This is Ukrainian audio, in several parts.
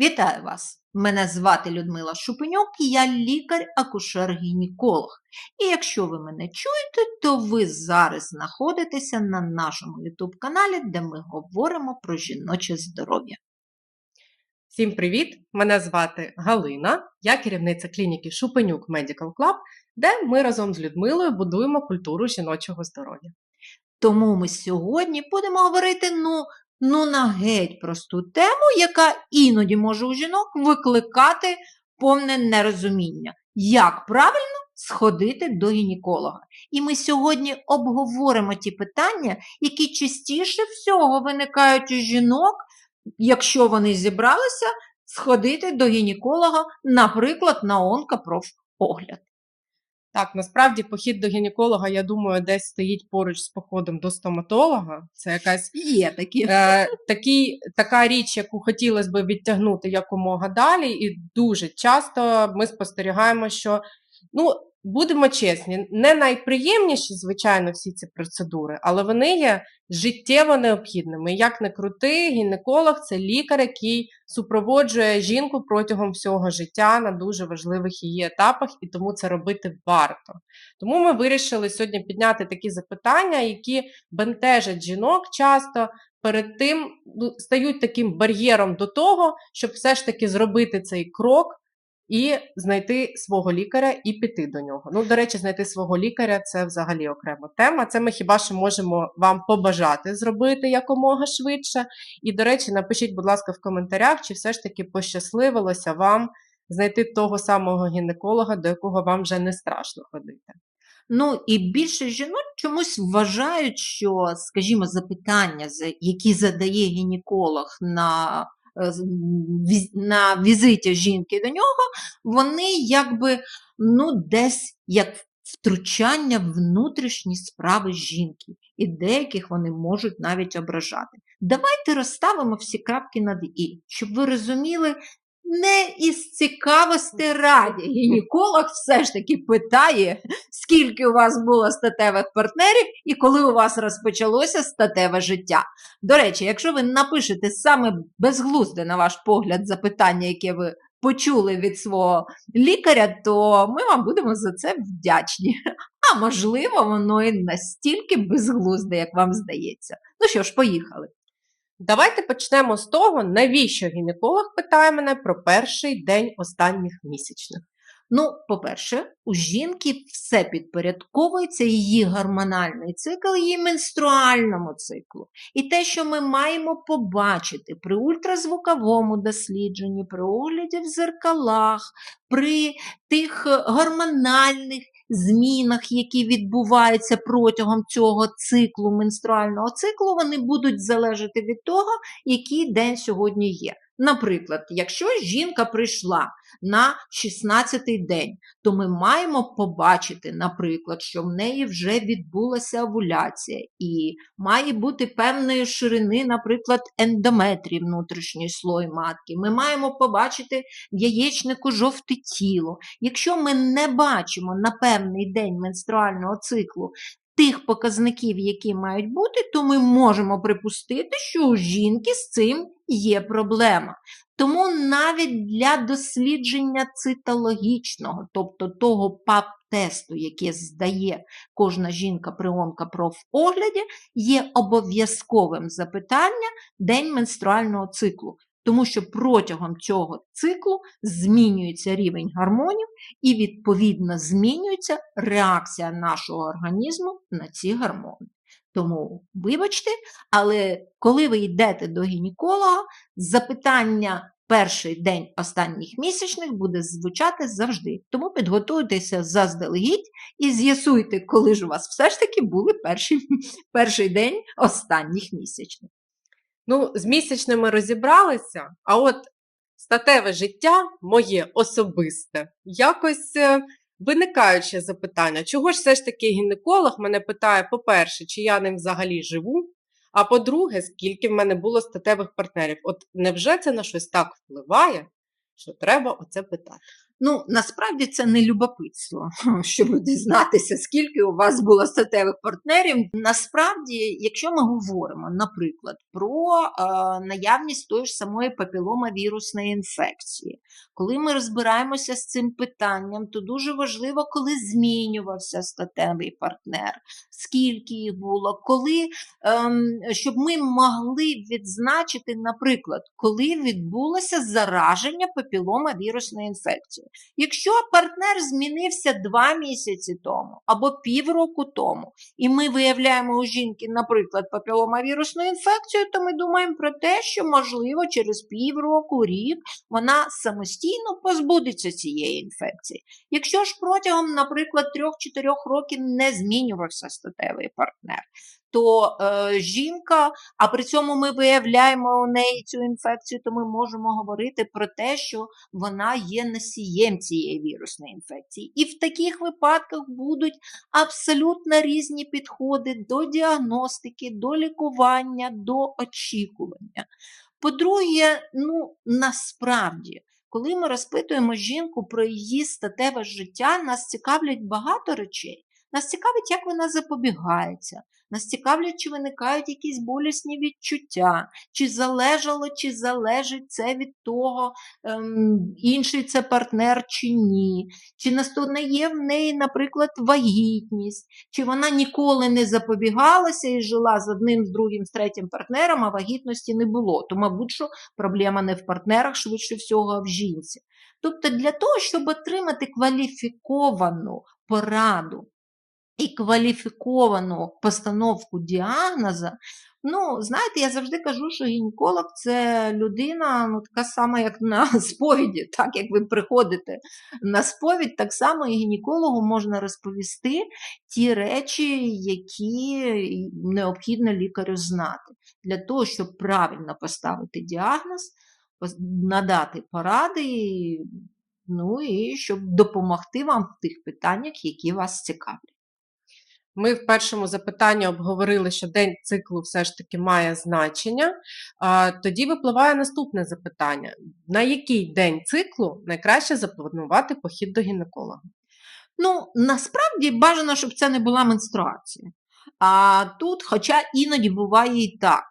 Вітаю вас! Мене звати Людмила Шупенюк, я лікар-акушер-гінеколог. І якщо ви мене чуєте, то ви зараз знаходитеся на нашому YouTube-каналі, де ми говоримо про жіноче здоров'я. Всім привіт! Мене звати Галина, я керівниця клініки Шупенюк Medical Club, де ми разом з Людмилою будуємо культуру жіночого здоров'я. Тому ми сьогодні будемо говорити ну, ну на геть просту тему, яка іноді може у жінок викликати повне нерозуміння. Як правильно сходити до гінеколога? І ми сьогодні обговоримо ті питання, які частіше всього виникають у жінок, якщо вони зібралися сходити до гінеколога, наприклад, на онкопрофогляд. Так, насправді похід до гінеколога, я думаю, десь стоїть поруч з походом до стоматолога. Це якась Є такі. е, такі, така річ, яку хотілося б відтягнути якомога далі, і дуже часто ми спостерігаємо, що ну. Будемо чесні, не найприємніші, звичайно, всі ці процедури, але вони є життєво необхідними. Як не крути, гінеколог це лікар, який супроводжує жінку протягом всього життя на дуже важливих її етапах, і тому це робити варто. Тому ми вирішили сьогодні підняти такі запитання, які бентежать жінок часто. Перед тим ну, стають таким бар'єром до того, щоб все ж таки зробити цей крок і знайти свого лікаря і піти до нього. Ну, до речі, знайти свого лікаря це взагалі окрема тема. Це ми хіба що можемо вам побажати зробити якомога швидше. І, до речі, напишіть, будь ласка, в коментарях, чи все ж таки пощасливилося вам знайти того самого гінеколога, до якого вам вже не страшно ходити. Ну і більше жінок чомусь вважають, що, скажімо, запитання, за- які задає гінеколог на, на візиті жінки до нього, вони якби ну, десь як втручання в внутрішні справи жінки, і деяких вони можуть навіть ображати. Давайте розставимо всі крапки над і, щоб ви розуміли, не із цікавості раді. Гінеколог все ж таки питає, скільки у вас було статевих партнерів і коли у вас розпочалося статеве життя. До речі, якщо ви напишете саме безглузде, на ваш погляд, запитання, яке ви почули від свого лікаря, то ми вам будемо за це вдячні. А можливо, воно і настільки безглузде, як вам здається. Ну що ж, поїхали. Давайте почнемо з того, навіщо гінеколог питає мене про перший день останніх місячних. Ну, по-перше, у жінки все підпорядковується її гормональний цикл, її менструальному циклу. І те, що ми маємо побачити при ультразвуковому дослідженні, при огляді в зеркалах, при тих гормональних змінах, які відбуваються протягом цього циклу, менструального циклу, вони будуть залежати від того, який день сьогодні є. Наприклад, якщо жінка прийшла на 16-й день, то ми маємо побачити, наприклад, що в неї вже відбулася овуляція і має бути певної ширини, наприклад, ендометрій внутрішній слой матки. Ми маємо побачити в яєчнику жовте тіло. Якщо ми не бачимо на певний день менструального циклу тих показників, які мають бути, то ми можемо припустити, що у жінки з цим є проблема. Тому навіть для дослідження цитологічного, тобто того ПАП-тесту, яке здає кожна жінка при онкопрофогляді, є обов'язковим запитання день менструального циклу. Тому що протягом цього циклу змінюється рівень гормонів і, відповідно, змінюється реакція нашого організму на ці гормони. Тому, вибачте, але коли ви йдете до гінеколога, запитання перший день останніх місячних буде звучати завжди. Тому підготуйтеся заздалегідь і з'ясуйте, коли ж у вас все ж таки були перші, перший день останніх місячних. Ну, з місячними розібралися, а от статеве життя моє особисте. Якось е, виникають ще запитання, чого ж все ж таки гінеколог мене питає, по-перше, чи я ним взагалі живу, а по-друге, скільки в мене було статевих партнерів. От невже це на щось так впливає, що треба оце питати? Ну, насправді це не любопитство, щоб дізнатися, скільки у вас було статевих партнерів. Насправді, якщо ми говоримо, наприклад, про е, наявність тої ж самої папіломавірусної інфекції, коли ми розбираємося з цим питанням, то дуже важливо, коли змінювався статевий партнер, скільки їх було, коли, ем, щоб ми могли відзначити, наприклад, коли відбулося зараження папіломавірусною інфекцією. Якщо партнер змінився два місяці тому або півроку тому, і ми виявляємо у жінки, наприклад, папіломавірусну інфекцію, то ми думаємо про те, що можливо через півроку, рік вона самостійно позбудеться цієї інфекції. Якщо ж протягом, наприклад, 3-4 років не змінювався статевий партнер, то е, жінка, а при цьому ми виявляємо у неї цю інфекцію, то ми можемо говорити про те, що вона є носієм цієї вірусної інфекції. І в таких випадках будуть абсолютно різні підходи до діагностики, до лікування, до очікування. По-друге, ну насправді, коли ми розпитуємо жінку про її статеве життя, нас цікавлять багато речей. Нас цікавить, як вона запобігається. Нас цікавлять, чи виникають якісь болісні відчуття, чи залежало, чи залежить це від того, ем, інший це партнер чи ні, чи наступне є в неї, наприклад, вагітність, чи вона ніколи не запобігалася і жила з одним, з другим, з третім партнером, а вагітності не було. То, мабуть, що проблема не в партнерах, швидше всього, а в жінці. Тобто, для того, щоб отримати кваліфіковану пораду і кваліфіковану постановку діагноза, ну, знаєте, я завжди кажу, що гінеколог це людина, ну, така сама, як на сповіді, так як ви приходите на сповідь, так само і гінекологу можна розповісти ті речі, які необхідно лікарю знати, для того, щоб правильно поставити діагноз, надати поради, ну і щоб допомогти вам в тих питаннях, які вас цікавлять. Ми в першому запитанні обговорили, що день циклу все ж таки має значення. Тоді випливає наступне запитання: на який день циклу найкраще запланувати похід до гінеколога? Ну, насправді бажано, щоб це не була менструація. А тут, хоча іноді буває і так.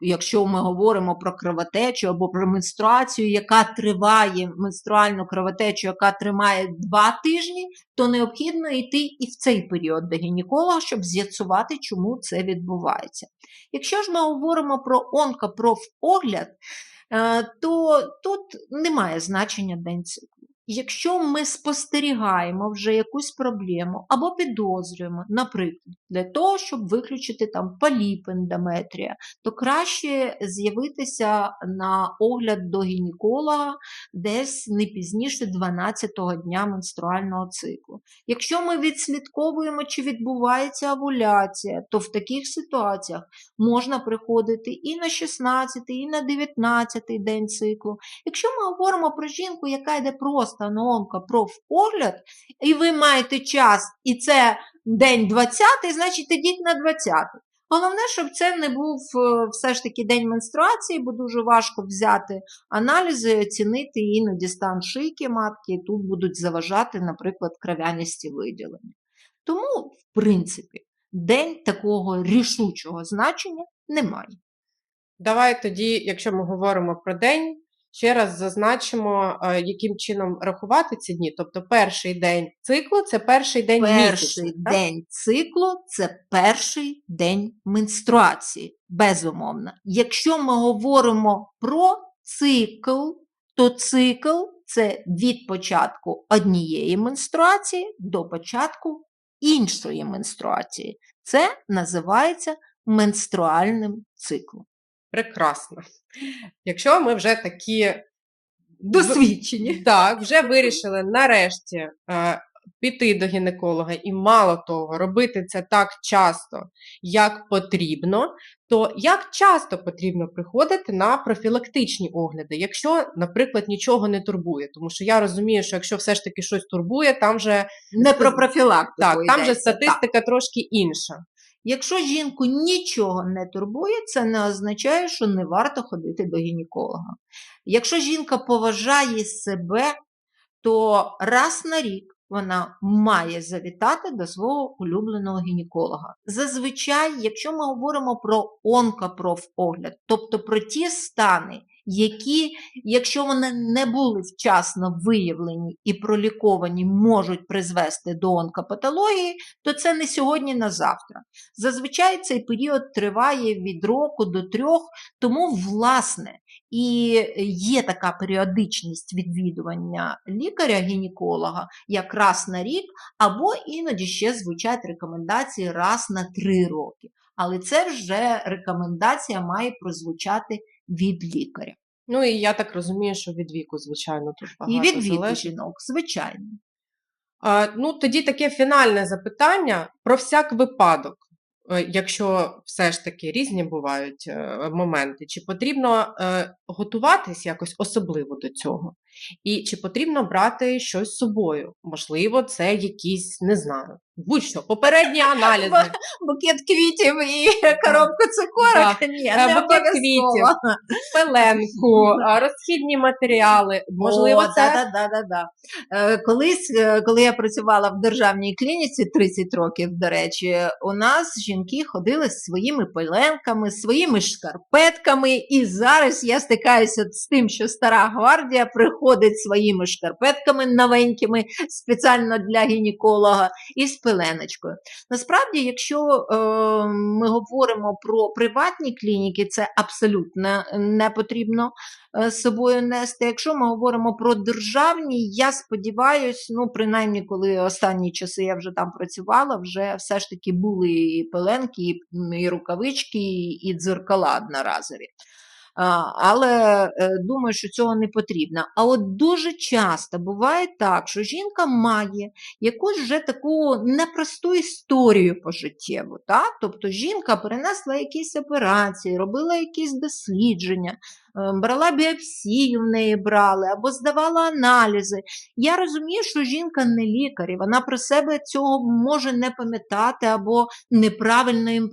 Якщо ми говоримо про кровотечу або про менструацію, яка триває, менструальну кровотечу, яка тримає два тижні, то необхідно йти і в цей період до гінеколога, щоб з'ясувати, чому це відбувається. Якщо ж ми говоримо про онкопрофогляд, е, то тут немає значення день циклу. Якщо ми спостерігаємо вже якусь проблему або підозрюємо, наприклад, для того, щоб виключити там поліп ендометрія, то краще з'явитися на огляд до гінеколога десь не пізніше 12-го дня менструального циклу. Якщо ми відслідковуємо, чи відбувається овуляція, то в таких ситуаціях можна приходити і на 16, і на 19 день циклу. Якщо ми говоримо про жінку, яка йде просто на онкопрофогляд, і ви маєте час, і це день 20, значить ідіть на 20. Головне, щоб це не був е, все ж таки день менструації, бо дуже важко взяти аналізи, оцінити іноді стан шийки матки, і тут будуть заважати, наприклад, кров'яністі виділення. тому, в принципі, день такого рішучого значення немає. Давай тоді, якщо ми говоримо про день, ще раз зазначимо, е, яким чином рахувати ці дні. Тобто перший день циклу це перший день Перший місяця. так? день циклу це перший день менструації, безумовно. Якщо ми говоримо про цикл, то цикл це від початку однієї менструації до початку іншої менструації. Це називається менструальним циклом. Прекрасно. Якщо ми вже такі Досвідчені. Так, вже вирішили нарешті е, піти до гінеколога і мало того, робити це так часто, як потрібно, то як часто потрібно приходити на профілактичні огляди, якщо, наприклад, нічого не турбує? Тому що я розумію, що якщо все ж таки щось турбує, там вже Не про профілактику. так, там же йдеться, так. статистика трошки інша. Якщо жінку нічого не турбує, це не означає, що не варто ходити до гінеколога. Якщо жінка поважає себе, то раз на рік вона має завітати до свого улюбленого гінеколога. Зазвичай, якщо ми говоримо про онкопрофогляд, тобто про ті стани, які, якщо вони не були вчасно виявлені і проліковані, можуть призвести до онкопатології, то це не сьогодні на завтра. Зазвичай цей період триває від року до трьох, тому, власне, і є така періодичність відвідування лікаря-гінеколога як раз на рік, або іноді ще звучать рекомендації раз на три роки. Але це вже рекомендація має прозвучати від лікаря. Ну і я так розумію, що від віку, звичайно, тут багато І від віку залежить. жінок, звичайно. А, ну, тоді таке фінальне запитання про всяк випадок. Е, Якщо все ж таки різні бувають е, моменти, чи потрібно е, готуватись якось особливо до цього? І чи потрібно брати щось з собою? Можливо, це якісь, не знаю, будь-що, попередні аналізи. Букет квітів і коробку цукорок? Ні, Е, не букет квітів. пеленку, розхідні матеріали. Можливо, О, це да, да, да, да. Колись, е, коли я працювала в державній клініці 30 років, до речі, у нас жінки ходили з своїми пеленками, своїми шкарпетками, і зараз я стикаюся з тим, що стара гвардія приходить своїми шкарпетками новенькими спеціально для гінеколога і пеленочкою. Насправді, якщо е, ми говоримо про приватні клініки, це абсолютно не потрібно е, з собою нести. Якщо ми говоримо про державні, я сподіваюся, ну принаймні, коли останні часи я вже там працювала, вже все ж таки були і пеленки, і, і рукавички, і дзеркала одноразові. Але е, думаю, що цього не потрібно. А от дуже часто буває так, що жінка має якусь вже таку непросту історію пожиттєву. Так? Тобто жінка перенесла якісь операції, робила якісь дослідження, брала біопсію в неї брали або здавала аналізи. Я розумію, що жінка не лікар, і вона про себе цього може не пам'ятати або неправильно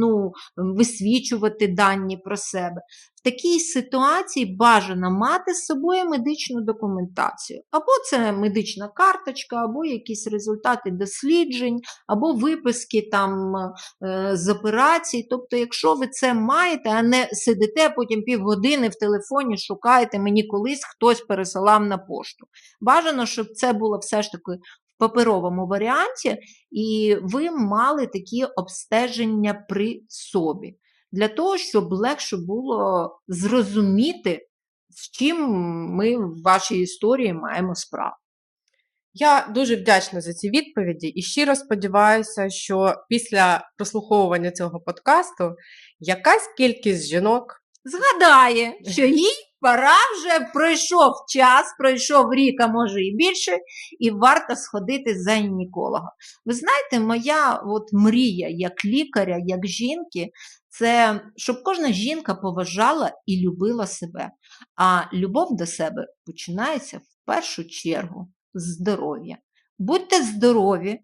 ну, висвічувати дані про себе. В такій ситуації бажано мати з собою медичну документацію. Або це медична карточка, або якісь результати досліджень, або виписки там е, з операцій. Тобто, якщо ви це маєте, а не сидите потім півгодини в телефоні, шукаєте, мені колись хтось пересилав на пошту. Бажано, щоб це було все ж таки паперовому варіанті, і ви мали такі обстеження при собі для того, щоб легше було зрозуміти, з чим ми в вашій історії маємо справу. Я дуже вдячна за ці відповіді і щиро сподіваюся, що після прослуховування цього подкасту якась кількість жінок Згадає, що їй пора вже пройшов час, пройшов рік, а може і більше, і варто сходити за гінеколога. Ви знаєте, моя от мрія як лікаря, як жінки, це щоб кожна жінка поважала і любила себе. А любов до себе починається в першу чергу з здоров'я. Будьте здорові,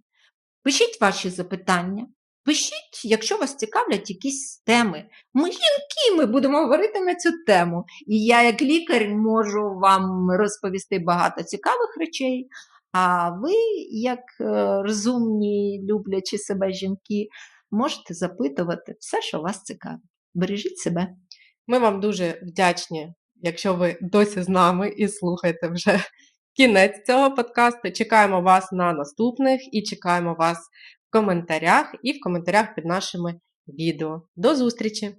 пишіть ваші запитання, пишіть, якщо вас цікавлять якісь теми. Ми жінки, ми будемо говорити на цю тему. І я, як лікар, можу вам розповісти багато цікавих речей. А ви, як е, розумні, люблячі себе жінки, можете запитувати все, що вас цікавить. Бережіть себе. Ми вам дуже вдячні, якщо ви досі з нами і слухаєте вже кінець цього подкасту. Чекаємо вас на наступних і чекаємо вас коментарях і в коментарях під нашими відео. До зустрічі!